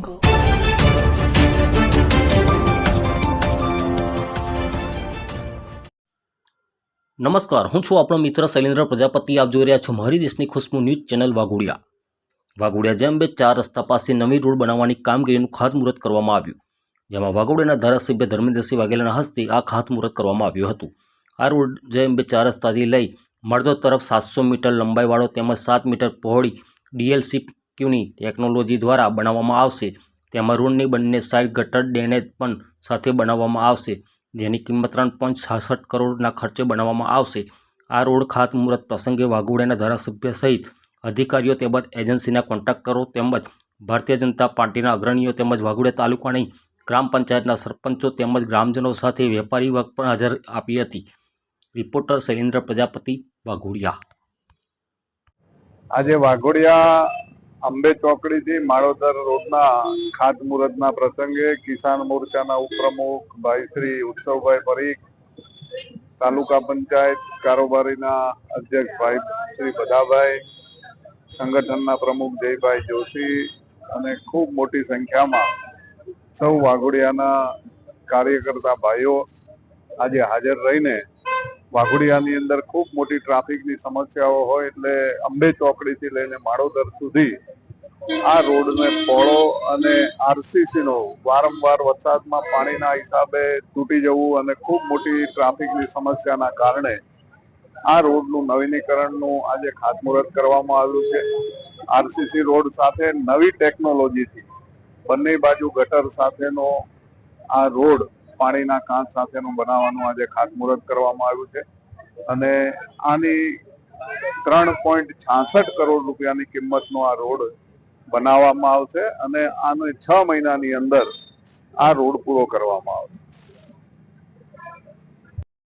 jungle. નમસ્કાર, હું છું આપણો મિત્ર શૈલેન્દ્ર પ્રજાપતિ. આપ જોઈ રહ્યા છો મારી દેશની ખુશ્બુ ન્યૂઝ ચેનલ વાઘોડિયા. વાઘોડિયા જેમ બે ચાર રસ્તા પાસે નવી રોડ બનાવવાની કામગીરીનું ખાતમુહૂર્ત કરવામાં આવ્યું. જેમાં વાઘોડિયાના ધારાસભ્ય ધર્મેન્દ્રસિંહ વાઘેલાના હસ્તે આ ખાતમુહૂર્ત કરવામાં આવ્યું હતું. આ રોડ જેમ બે ચાર રસ્તાથી લઈ મળદો તરફ સાતસો મીટર લંબાઈવાળો તેમજ સાત મીટર પહોળી ડીએલસી ક્યુની ટેકનોલોજી દ્વારા બનાવવામાં આવશે. તેમાં રોડની બંને સાઇડ ગટર ડેનેજ પણ સાથે બનાવવામાં આવશે. જેની કિંમત ત્રણ પોઈન્ટ છાસઠ કરોડના ખર્ચે બનાવવામાં આવશે. આ રોડ ખાતમુહૂર્ત પ્રસંગે વાઘોડિયાના ધારાસભ્ય સહિત અધિકારીઓ તેમજ એજન્સીના કોન્ટ્રાક્ટરો તેમજ ભારતીય જનતા પાર્ટીના અગ્રણીઓ તેમજ વાઘોડિયા તાલુકાની ગ્રામ પંચાયતના સરપંચો તેમજ ગ્રામજનો સાથે વેપારી વર્ગ પણ હાજર આપી હતી. રિપોર્ટર શૈલેન્દ્ર પ્રજાપતિ વાઘોડિયા. આજે વાઘોડિયા અંબે ચોકડીથી માળોદર રોડના ખાતમુહૂર્તના પ્રસંગે કિસાન મોરચાના ઉપપ્રમુખ ભાઈ શ્રી ઉત્સવભાઈ પરીખ, તાલુકા પંચાયત કારોબારીના અધ્યક્ષ ભાઈ શ્રી બધાભાઈ, સંગઠનના પ્રમુખ જયભાઈ જોશી અને ખૂબ મોટી સંખ્યામાં સૌ વાઘોડિયાના કાર્યકર્તા ભાઈઓ આજે હાજર રહીને વાઘોડિયાની અંદર ખૂબ મોટી ટ્રાફિકની સમસ્યાઓ હોય એટલે અંબે ચોકડીથી લઈને માળોદર સુધી આ રોડને પહોળો અને આરસીસીનો વારંવાર વરસાદમાં પાણીના હિસાબે તૂટી જવું અને ખૂબ મોટી ટ્રાફિકની સમસ્યાના કારણે આ રોડનું નવીનીકરણનું આજે ખાતમુહૂર્ત કરવામાં આવ્યું છે. આરસીસી રોડ સાથે નવી ટેકનોલોજીથી બંને બાજુ ગટર સાથેનો આ રોડ પાણીના કાંચ સાથેનું બનાવવાનું આજે ખાતમુહૂર્ત કરવામાં આવ્યું છે અને આની ત્રણ પોઈન્ટ છાસઠ કરોડ રૂપિયાની કિંમતનો આ રોડ બનાવવામાં આવશે અને આને છ મહિનાની અંદર આ રોડ પૂરો કરવામાં આવશે.